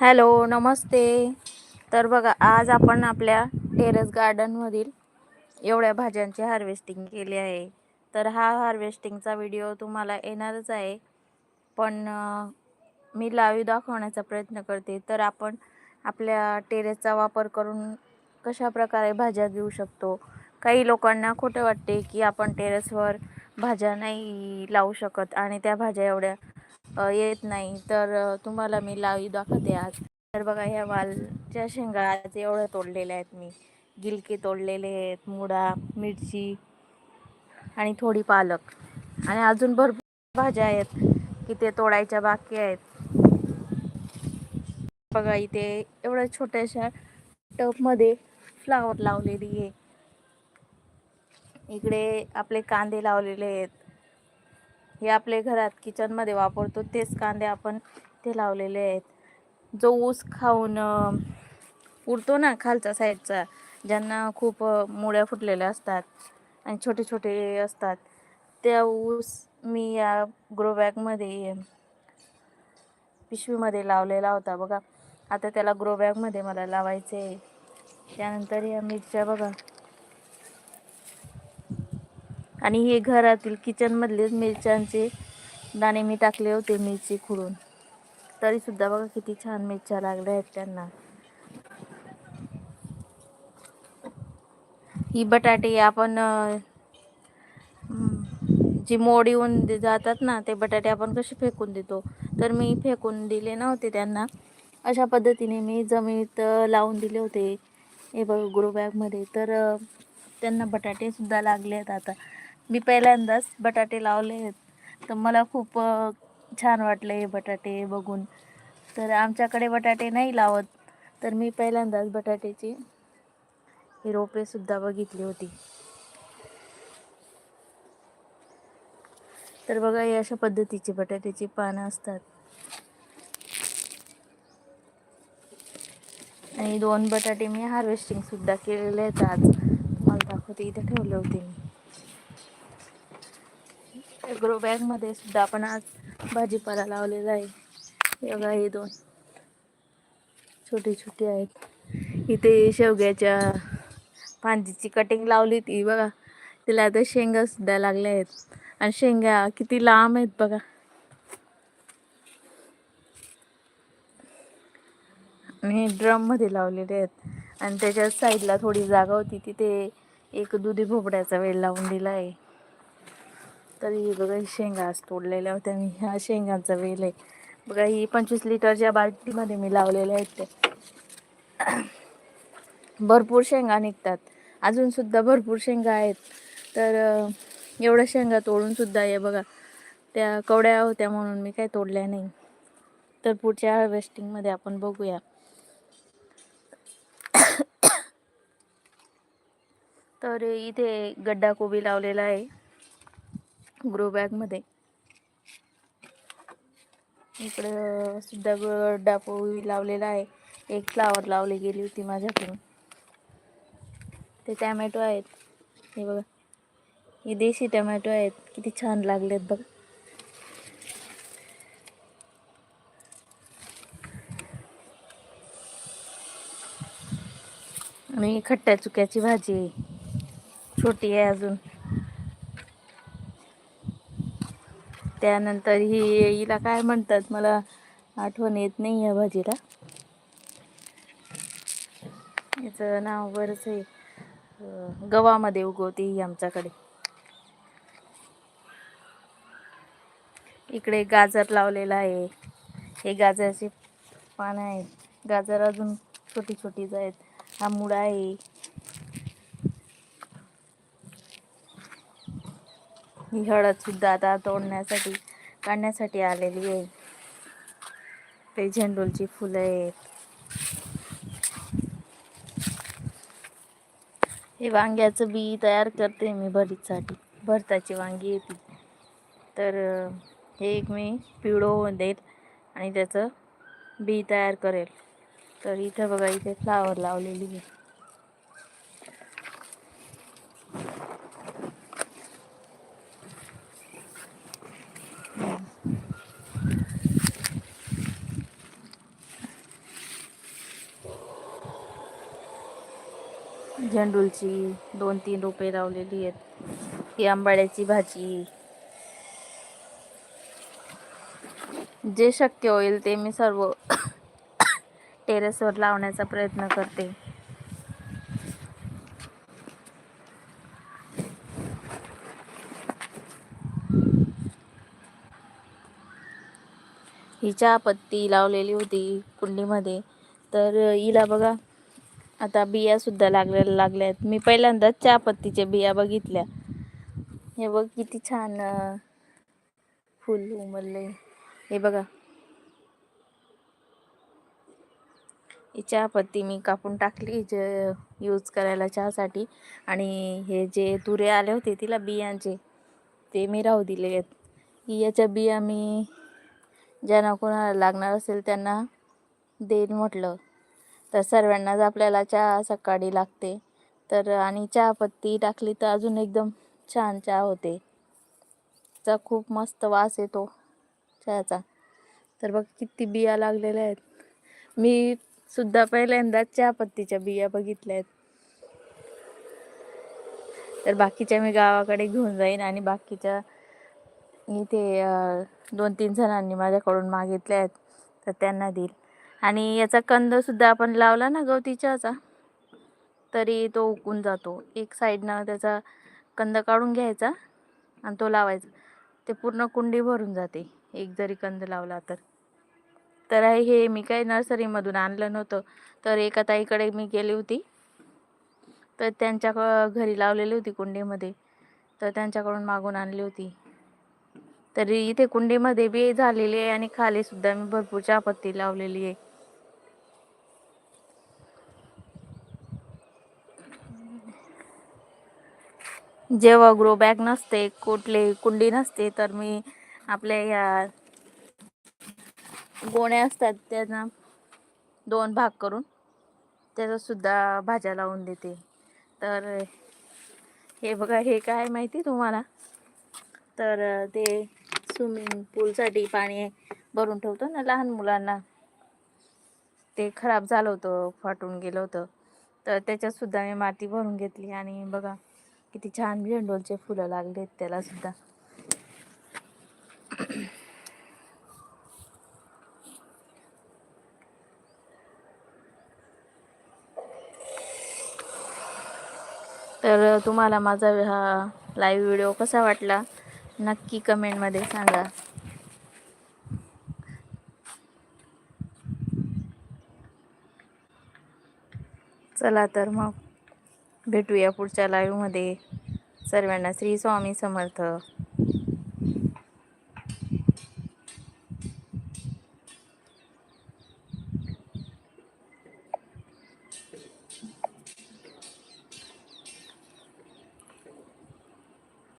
Hello नमस्ते. तर बघा आज आपण आपल्या टेरेस गार्डनमधील एवढ्या भाज्यांची हार्वेस्टिंग केली आहे. तर हा हार्वेस्टिंगचा व्हिडिओ तुम्हाला येणारच आहे. पण मी लावी दाखवण्याचा प्रयत्न करते. तर आपण आपल्या टेरेसचा वापर करून कशा प्रकारे भाज्या घेऊ शकतो? काही लोकांना खोटं वाटते की आपण टेरेसवर भाज्या नाही लावू शकत आणि त्या भाज्या एवढ्या येत नाही. तर तुम्हाला मी लावी दाखवते आज. तर बघा ह्या वालच्या शेंगा आज एवढं तोडलेल्या आहेत मी. गिलके तोडलेले आहेत मुडा मिरची आणि थोडी पालक. आणि अजून भरपूर भाज्या आहेत की ते तोडायच्या बाकी आहेत. बघा इथे एवढ्या छोट्याशा टबमध्ये फ्लावर लावलेली आहे. इकडे आपले कांदे लावलेले आहेत. हे आपले घरात किचनमध्ये वापरतो तेच कांदे आपण ते लावलेले आहेत. जो ऊस खाऊन उरतो ना खालचा साईडचा ज्यांना खूप मुळ्या फुटलेल्या असतात आणि छोटे छोटे असतात त्या ऊस मी या ग्रोबॅगमध्ये पिशवीमध्ये लावलेला होता बघा. आता त्याला ग्रोबॅगमध्ये मला लावायचे आहे त्यानंतर या मिरच्या बघा. आणि हे घरातील किचनमधलेच मिरच्यांचे दाणे मी टाकले होते मिरची खुडून. तरीसुद्धा बघा किती छान मिरच्या लागल्या आहेत त्यांना. ही बटाटे आपण जी मोड येऊन जातात ना ते बटाटे आपण कसे फेकून देतो. तर मी फेकून दिले नव्हते त्यांना. अशा पद्धतीने मी जमिनीत लावून दिले होते. हे बघ ग्रो बॅगमध्ये. तर त्यांना बटाटेसुद्धा लागले आहेत आता. मी पहिल्यांदाच बटाटे लावले आहेत. तर मला खूप छान वाटले हे बटाटे बघून. तर आमच्याकडे बटाटे नाही लावत. तर मी पहिल्यांदाच बटाट्याची ही रोपेसुद्धा बघितली होती. तर बघा हे अशा पद्धतीची बटाट्याची पानं असतात. आणि दोन बटाटे मी हार्वेस्टिंगसुद्धा केलेले आहेत आज. मला दाखवते इथे ठेवले होते मी. ग्रो बॅगमध्ये सुद्धा आपण आज भाजीपाला लावलेला आहे. बघा हे दोन छोटी छोटी आहेत. इथे शेवग्याच्या फांदीची कटिंग लावली ती बघा तिला आता शेंगा सुद्धा लागल्या आहेत. आणि शेंगा किती लांब आहेत बघा. आणि ड्रममध्ये लावलेले आहेत. आणि त्याच्या साईडला थोडी जागा होती. तिथे एक दुधी भोपड्याचा वेळ लावून दिला आहे. तर ही बघा ही शेंगा आज तोडलेल्या होत्या. मी ह्या शेंगांचा वेल आहे. बघा ही पंचवीस लिटरच्या बाल्टीमध्ये मी लावलेल्या आहेत ते भरपूर शेंगा निघतात. अजून सुद्धा भरपूर शेंगा आहेत. तर एवढ्या शेंगा तोडून सुद्धा हे बघा त्या कवड्या होत्या म्हणून मी काय तोडल्या नाही. तर पुढच्या हार्वेस्टिंगमध्ये आपण बघूया. तर इथे गड्डा कोबी लावलेला आहे. ग्रो बॅगमध्ये इकडं सुद्धा गड्डा लावलेला आहे. एक फ्लावर लावली गेली होती माझ्याकडून. ते टॅमॅटो आहेत. हे बघा. हे देशी टॅमॅटो आहेत. किती छान लागलेत बघ. आणि खट्ट्या चुक्याची भाजी. छोटी आहे अजून. त्यानंतर ही हिला काय म्हणतात मला आठवण येत नाही या भाजीला. याचं नाव बरंच आहे गव्हामध्ये उगवते ही आमच्याकडे. इकडे गाजर लावलेला आहे. हे गाजराचे पानं आहेत. गाजर अजून छोटी छोटीच आहेत हा मुळा आहे. ही हळद सुद्धा आता तोडण्यासाठी काढण्यासाठी आलेली आहे. ते झेंडूलची फुलं आहेत. हे वांग्याचं बी तयार करते मी भरीतसाठी. भरताची वांगी येते. तर हे एक मी पिवळो होऊन देईल आणि त्याचं बी तयार करेल. तर इथं बघा इथे फ्लावर लावलेली आहे. झेंडूलची दोन तीन रोपे लावलेली आहेत. ही आंबाड्याची भाजी. जे शक्य होईल ते मी सर्व टेरेसवर लावण्याचा प्रयत्न करते. ही चहापत्ती लावलेली होती कुंडीमध्ये. तर हिला बघा. आता बियासुद्धा लागलेल्या लागल्या आहेत मी पहिल्यांदाच चहापत्तीच्या बिया बघितल्या. हे बघ किती छान फुल उमलले. हे बघा. ही चहापत्ती मी कापून टाकली जे यूज करायला चहासाठी. आणि हे जे तुरे आले होते तिला बियांचे ते मी राहू दिले आहेत. याच्या बिया मी ज्यांना कोणाला लागणार असेल त्यांना देईन म्हटलं. तर सर्वांनाच आपल्याला चहा सकाळी लागते. तर आणि चहापत्ती टाकली तर अजून एकदम छान चहा होते. चा खूप मस्त वास येतो चहाचा. तर बघ किती बिया लागलेल्या आहेत. मी सुद्धा पहिल्यांदाच चहापत्तीच्या बिया बघितल्या आहेत. तर बाकीच्या मी गावाकडे घेऊन जाईन आणि बाकीच्या इथे दोन तीन जणांनी माझ्याकडून मागितल्या आहेत. तर त्यांना देईल. आणि याचा कंदसुद्धा आपण लावला ना गवती चहाचा तरी तो उकून जातो. एक साईडनं त्याचा कंद काढून घ्यायचा आणि तो लावायचा. ते पूर्ण कुंडी भरून जाते एक जरी कंद लावला तर. तर हे मी काही नर्सरीमधून आणलं नव्हतं. तर एका ताईकडे मी गेली होती. तर त्यांच्या घरी लावलेली होती कुंडीमध्ये. तर त्यांच्याकडून मागून आणली होती. तरी इथे कुंडीमध्ये बी झालेली आहे आणि खालीसुद्धा मी भरपूर चहापत्ती लावलेली आहे. जेव्हा ग्रो बॅग नसते कुठले कुंडी नसते तर मी आपल्या या गोण्या असतात त्यांना दोन भाग करून त्याचा सुद्धा भाज्या लावून देते. तर हे बघा हे काय माहिती तुम्हाला? तर ते स्विमिंग पूलसाठी पाणी भरून ठेवतो ना लहान मुलांना. ते खराब झालं होतं फाटून गेलं होतं. तर त्याच्यात सुद्धा मी माती भरून घेतली आणि बघा किती छान झेंडूलचे फुलं लागलेत त्याला सुद्धा. तर तुम्हाला माझा हा लाईव्ह व्हिडिओ कसा वाटला? नक्की कमेंटमध्ये सांगा. चला तर मग. भेटूया पुढच्या लाईव्हमध्ये सर्वांना श्री स्वामी समर्थ.